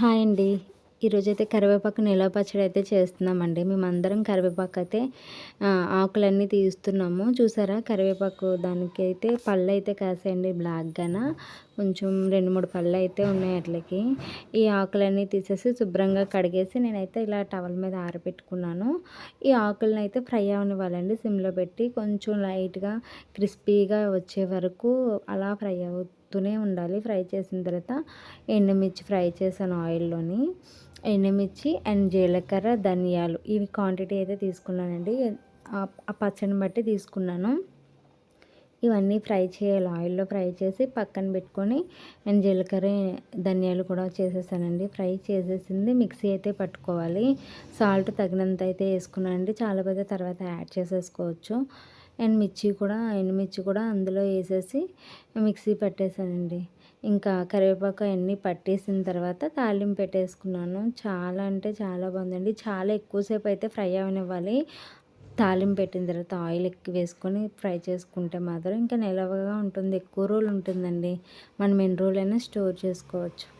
Hi అండి. ఈరోజైతే కరివేపాకు నిలవ పచ్చడి అయితే చేస్తున్నామండి మేమందరం కరివేపాకు అయితే ఆకులన్నీ తీస్తున్నాము. చూసారా? కరివేపాకు దానికి అయితే పళ్ళు అయితే కాసేయండి బ్లాక్గాన. కొంచెం రెండు మూడు పళ్ళు అయితే ఉన్నాయి అట్లకి. ఈ ఆకులన్నీ తీసేసి శుభ్రంగా కడిగేసి నేనైతే ఇలా టవల్ మీద ఆరబెట్టుకున్నాను ఈ ఆకులను అయితే ఫ్రై అవనివ్వాలండి సిమ్లో పెట్టి. కొంచెం లైట్గా క్రిస్పీగా వచ్చే వరకు అలా ఫ్రై అవుతూనే ఉండాలి. ఫ్రై చేసిన తర్వాత ఎండుమిర్చి ఫ్రై చేశాను ఆయిల్లోని. ఎండుమిర్చి అండ్ జీలకర్ర ధనియాలు. ఇవి క్వాంటిటీ అయితే తీసుకున్నానండి. ఆ పచ్చడిని బట్టి తీసుకున్నాను. ఇవన్నీ ఫ్రై చేయాలి. ఆయిల్లో ఫ్రై చేసి పక్కన పెట్టుకొని అండ్ జీలకర్ర ధనియాలు కూడా చేసేసానండి. ఫ్రై చేసేసింది. మిక్సీ అయితే పట్టుకోవాలి. సాల్ట్ తగినంత అయితే వేసుకున్నానండి. చాలా పెద్ద తర్వాత యాడ్ చేసేసుకోవచ్చు. అండ్ మిర్చి కూడా ఎండుమిర్చి కూడా అందులో వేసేసి మిక్సీ పట్టేశానండి. ఇంకా కరివేపాకు అన్నీ పట్టేసిన తర్వాత తాలింపు పెట్టేసుకున్నాను. చాలా అంటే చాలా బాగుందండి. చాలా ఎక్కువసేపు అయితే ఫ్రై అవనివ్వాలి. తాలింపు పెట్టిన తర్వాత ఆయిల్ ఎక్కువ వేసుకొని ఫ్రై చేసుకుంటే మాత్రం ఇంకా నిలవగా ఉంటుంది. ఎక్కువ రోజులు ఉంటుందండి. మనం ఎన్ని రోజులైనా స్టోర్ చేసుకోవచ్చు.